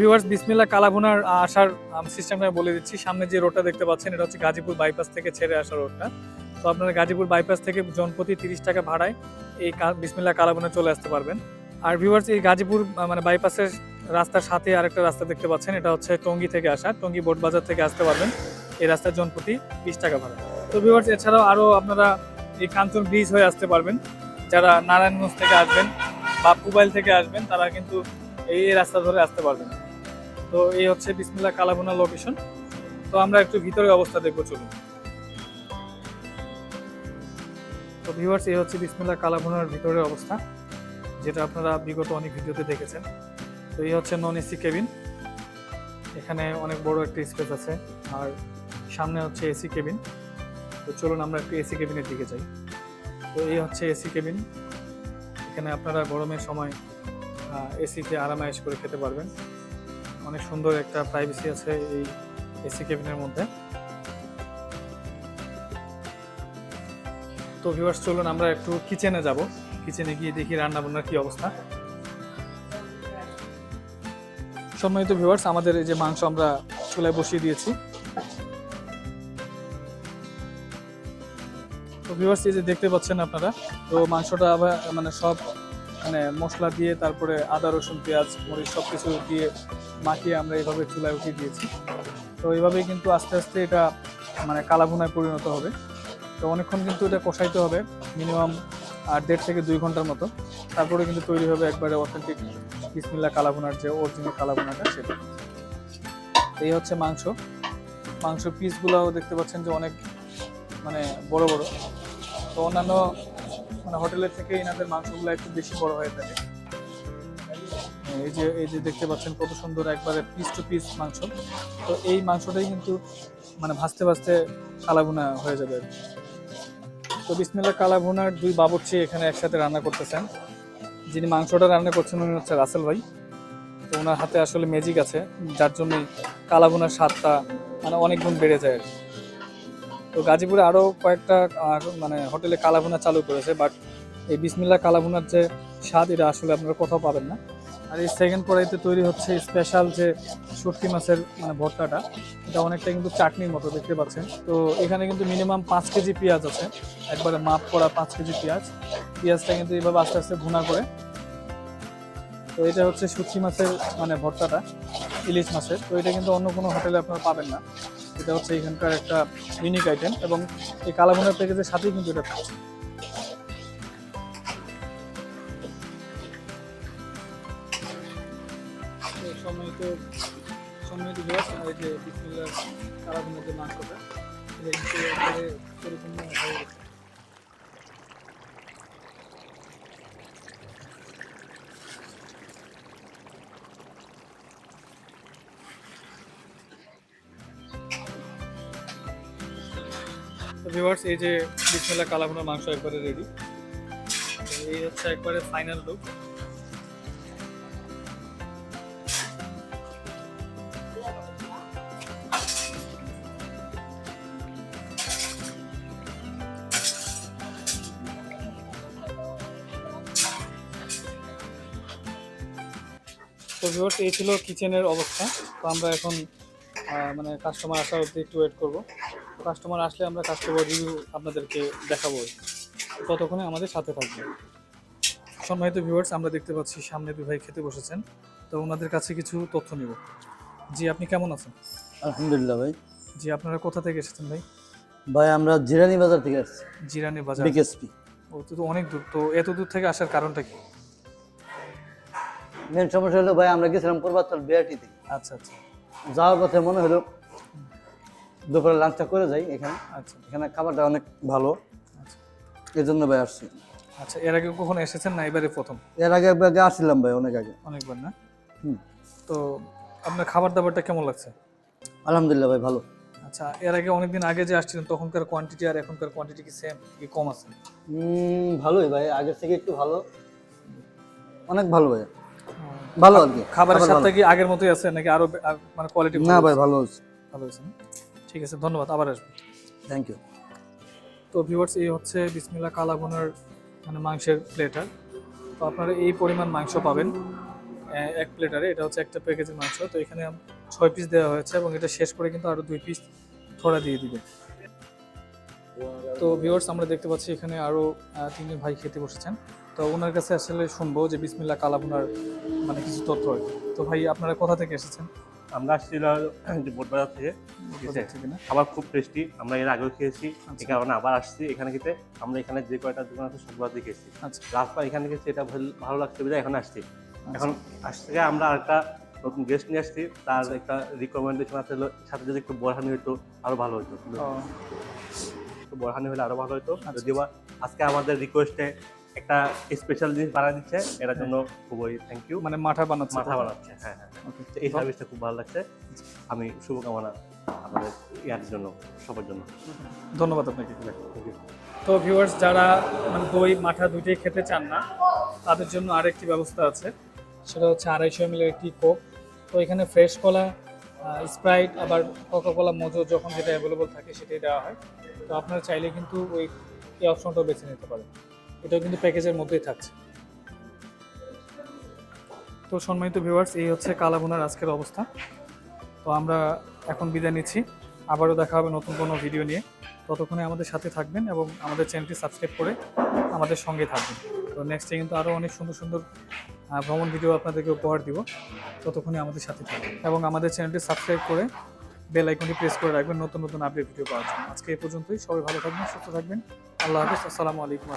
Viewers বিসমিল্লা কালাভুনার আসার সিস্টেমটা বলে দিচ্ছি। সামনে যে রোডটা দেখতে পাচ্ছেন, এটা হচ্ছে গাজীপুর বাইপাস থেকে ছেড়ে আসা রোডটা তো আপনারা গাজীপুর বাইপাস থেকে জনপ্রতি তিরিশ টাকা ভাড়ায় এই বিসমিল্লা কালাভুনা চলে আসতে পারবেন। আর ভিউয়ার্স এই গাজীপুর মানে বাইপাসের রাস্তার সাথে আরেকটা রাস্তা দেখতে পাচ্ছেন, এটা হচ্ছে টঙ্গি থেকে আসা, টঙ্গি বোট বাজার থেকে আসতে পারবেন। এই রাস্তার জনপ্রতি বিশ টাকা ভাড়া। তো ভিউয়ার্স এছাড়াও আরও আপনারা এই কাঞ্চন ব্রিজ হয়ে আসতে পারবেন। যারা নারায়ণগঞ্জ থেকে আসবেন বা পুবাইল থেকে আসবেন, তারা কিন্তু এই রাস্তা ধরে আসতে পারবেন। তো এই হচ্ছে বিসমিল্লা কালাভুনা লোকেশন তো আমরা একটু ভিতরে অবস্থা দেখব, চলুন। তো ভিউয়ার্স এই হচ্ছে বিসমিল্লা কালাভুনার ভিতরের অবস্থা, যেটা আপনারা বিগত অনেক ভিডিওতে দেখেছেন। তো এই হচ্ছে নন এসি কেবিন এখানে অনেক বড় একটা স্পেস আছে, আর সামনে হচ্ছে এসি কেবিন তো চলুন আমরা একটু এসি কেবিনের দিকে যাই। তো এই হচ্ছে এসি কেবিন এখানে আপনারা গরমের সময় এসিতে আরামায়েশ করে খেতে পারবেন। অনেক সুন্দর একটা প্রাইভেসি আছে এই এসি কেবিনের মধ্যে। তো ভিউয়ার্স চলুন আমরা একটু কিচেনে যাব। কিচেনে গিয়ে দেখি রান্না বান্নার কি অবস্থা। সম্মানিত ভিউয়ার্স আমাদের এই যে মাংস আমরা চুলায় বসিয়ে দিয়েছি। তো ভিউয়ার্স এই যে দেখতে পাচ্ছেন আপনারা, তো মাংসটা আবার মানে সব মানে মশলা দিয়ে, তারপরে আদা, রসুন, পেঁয়াজ, মরিচ সব কিছু দিয়ে মাখিয়ে আমরা এইভাবে চুলায় উঠিয়ে দিয়েছি। তো এইভাবেই কিন্তু আস্তে আস্তে এটা মানে কালাভুনায় পরিণত হবে। তো অনেকক্ষণ কিন্তু এটা কষাইতে হবে, মিনিমাম আর দেড় থেকে দুই ঘণ্টার মতো। তারপরে কিন্তু তৈরি হবে একবারে অথেন্টিক বিসমিল্লা কালাভুনার যে অরিজিনাল কালাভুনাটা সেটা। এই হচ্ছে মাংস। মাংস পিসগুলোও দেখতে পাচ্ছেন যে অনেক মানে বড় বড়। তো অন্যান্য মানে হোটেলের থেকে এনাদের মাংসগুলো একটু বেশি বড় হয়ে থাকে এই যে এই যে দেখতে পাচ্ছেন কত সুন্দর একবারে পিস টু পিস মাংস তো এই মাংসটাই কিন্তু মানে ভাজতে ভাজতে কালাভুনা হয়ে যাবে। তো বিসমিল্লা কালাভুনার দুই বাবুর্চি এখানে একসাথে রান্না করতেছেন যিনি মাংসটা রান্না করছেন উনি হচ্ছে রাসেল ভাই তো ওনার হাতে আসলে ম্যাজিক আছে, যার জন্যই কালাভুনার স্বাদটা মানে অনেক গুণ বেড়ে যায় আর কি। তো গাজীপুরে আরও কয়েকটা মানে হোটেলে কালাভুনা চালু করেছে বাট এই বিসমিল্লা কালাভুনার যে স্বাদ, এটা আসলে আপনারা কোথাও পাবেন না। আর এই সেকেন্ড কড়াইতে তৈরি হচ্ছে স্পেশাল যে শুটকি মাছের মানে ভর্তাটা, এটা অনেকটা কিন্তু চাটনির মতো, দেখতে পাচ্ছেন। তো এখানে কিন্তু মিনিমাম পাঁচ কেজি পেঁয়াজ আছে, একবারে মাপ করা পাঁচ কেজি পেঁয়াজ। পেঁয়াজটা কিন্তু এইভাবে আস্তে আস্তে ভুনা করে। তো এটা হচ্ছে শুটকি মাছের মানে ভর্তাটা, ইলিশ মাছের। তো এটা কিন্তু অন্য কোনো হোটেলে আপনারা পাবেন না। এটা হচ্ছে এখানকার একটা ইউনিক আইটেম এবং এই কালাভুনার প্যাকেজের সাথেই কিন্তু এটা থাকছে। তো সম্মানিত সম্মানিত আর এই যে বিসমিল্লার কালাভুনার যে মাংসটা কিন্তু একেবারে পরিপূর্ণ হয়ে গেছে। ভিউয়ার্স এই যে বিসমিল্লা কালাভুনার মাংস একবারে রেডি এই হচ্ছে একবারে ফাইনাল লুক তো ভিউয়ার্স এই ছিল কিচেনের অবস্থা। তো আমরা এখন মানে কাস্টমার আসা অবধি একটু ওয়েট করব। কাস্টমার আসলে আমরা কাস্টমার রিভিউ আপনাদেরকে দেখাবো। ততক্ষণে আমাদের সাথে থাকবে। সম্মানিত ভিউয়ার্স আমরা দেখতে পাচ্ছি সামনে দুই ভাই খেতে বসেছেন। তো ওনাদের কাছে কিছু তথ্য নিব। জি আপনি কেমন আছেন? আলহামদুলিল্লাহ ভাই। জি আপনারা কোথা থেকে এসেছেন ভাই? ভাই আমরা জিরানি বাজার থেকে আসছি। জিরানি বাজার। বিকেএসপি। ও তো তো অনেক দূর। তো এত দূর থেকে আসার কারণটা কি? মেন সমস্যা হলো ভাই আমরা গেছিলাম পূর্বাচল বিআরটি থেকে। আচ্ছা আচ্ছা। যাওয়ার পথে মনে হলো দুপুরে লাঞ্চটা করে যাই এখানে। আচ্ছা। এখানে খাবারটা অনেক ভালো। আচ্ছা। এই জন্য ভাই আসছি। আচ্ছা এর আগে কখনো এসেছেন না? এবারে প্রথম। এর আগে একবার আগে আসছিলাম ভাই অনেক আগে। অনেকবার না? হুম। তো আপনার খাবার দাবারটা কেমন লাগছে? আলহামদুলিল্লাহ ভাই ভালো। আচ্ছা এর আগে অনেকদিন আগে যে আসছিলেন তখনকার কোয়ান্টিটি আর এখনকার কোয়ান্টিটি কি সেম কি কম আছে? ভালোই ভাই আগের থেকে একটু ভালো। অনেক ভালো ভাই। ভালো আর কি। খাবারের খাবার স্বাদটা কি আগের মতোই আছে নাকি আরও মানে কোয়ালিটি না ভাই ভালো হচ্ছে ভালো না? ঠিক আছে ধন্যবাদ আবার আসবেন। থ্যাংক ইউ তো ভিউয়ার্স এই হচ্ছে বিসমিল্লা কালাভুনার মানে মাংসের প্লেটার তো আপনারা এই পরিমাণ মাংস পাবেন এক প্লেটারে এটা হচ্ছে একটা প্যাকেজের মাংস। তো এখানে ছয় পিস দেওয়া হয়েছে এবং এটা শেষ করে কিন্তু আরও দুই পিস থোড়া দিয়ে দিবে তো ভিউয়ার্স আমরা দেখতে পাচ্ছি এখানে আরও তিনজন ভাই খেতে বসেছেন। তো ওনার কাছে আসলে শুনব যে বিসমিল্লা কালাবুনার মানে কিছু তথ্য। তো ভাই আপনারা কোথা থেকে এসেছেন? আমরা আসছিলাম বোটবাজার থেকে খাবার খুব টেস্টি আমরা এর আগেও খেয়েছি আচ্ছা। এই কারণে আবার আসছি এখানে খেতে। আমরা এখানে যে কয়টা দোকান আছে সবগুলোতে খেয়েছি। আচ্ছা। রাস্তা এখানে খেয়েছি এটা ভাল- লাগছে বিধায় এখন আসছি। এখন আজ থেকে আমরা আরেকটা নতুন গেস্ট নিয়ে আসছি তার একটা রিকমেন্ডেশন আছে সাথে যদি একটু বড়হানি হতো আরও ভালো হতো একটু বড়হানি হলে আরও ভালো হতো আচ্ছা। বা আজকে আমাদের রিকোয়েস্টে একটা স্পেশাল জিনিস বানিয়ে দিচ্ছে এটার জন্য খুবই থ্যাংক ইউ মানে মাঠা বানাচ্ছে মাথা বানাচ্ছে হ্যাঁ হ্যাঁ। এই সার্ভিসটা খুব ভালো লাগছে। আমি শুভকামনা আমাদের ইয়ার জন্য সবার জন্য। ধন্যবাদ আপনাকে. তো ভিউয়ার্স যারা মানে দই মাঠা দুইটাই খেতে চান না তাদের জন্য আরেকটি ব্যবস্থা আছে। সেটা হচ্ছে আড়াইশো এম একটি কোক তো এখানে ফ্রেশ কলা স্প্রাইট আবার কোকা কোলা মজো যখন যেটা অ্যাভেলেবল থাকে সেটাই দেওয়া হয়। তো আপনারা চাইলে কিন্তু ওই এই অপশনটাও বেছে নিতে পারেন। এটাও কিন্তু প্যাকেজের মধ্যেই থাকছে। তো সম্মানিত ভিউয়ার্স এই হচ্ছে কালাভুনার আজকের অবস্থা। তো আমরা এখন বিদায় নিচ্ছি। আবারও দেখা হবে নতুন কোনো ভিডিও নিয়ে। ততক্ষণে আমাদের সাথে থাকবেন এবং আমাদের চ্যানেলটি সাবস্ক্রাইব করে আমাদের সঙ্গে থাকবেন। তো নেক্সটে কিন্তু আরও অনেক সুন্দর সুন্দর ভ্রমণ ভিডিও আপনাদেরকে উপহার দিব। ততক্ষণে আমাদের সাথে থাকবেন এবং আমাদের চ্যানেলটি সাবস্ক্রাইব করে বেল আইকনটি প্রেস করে রাখবেন নতুন নতুন আপডেট ভিডিও পাওয়ার জন্য। আজকে এই পর্যন্তই। সবাই ভালো থাকবেন, সুস্থ থাকবেন। আল্লাহ হাফিজ। আসসালামু আলাইকুম।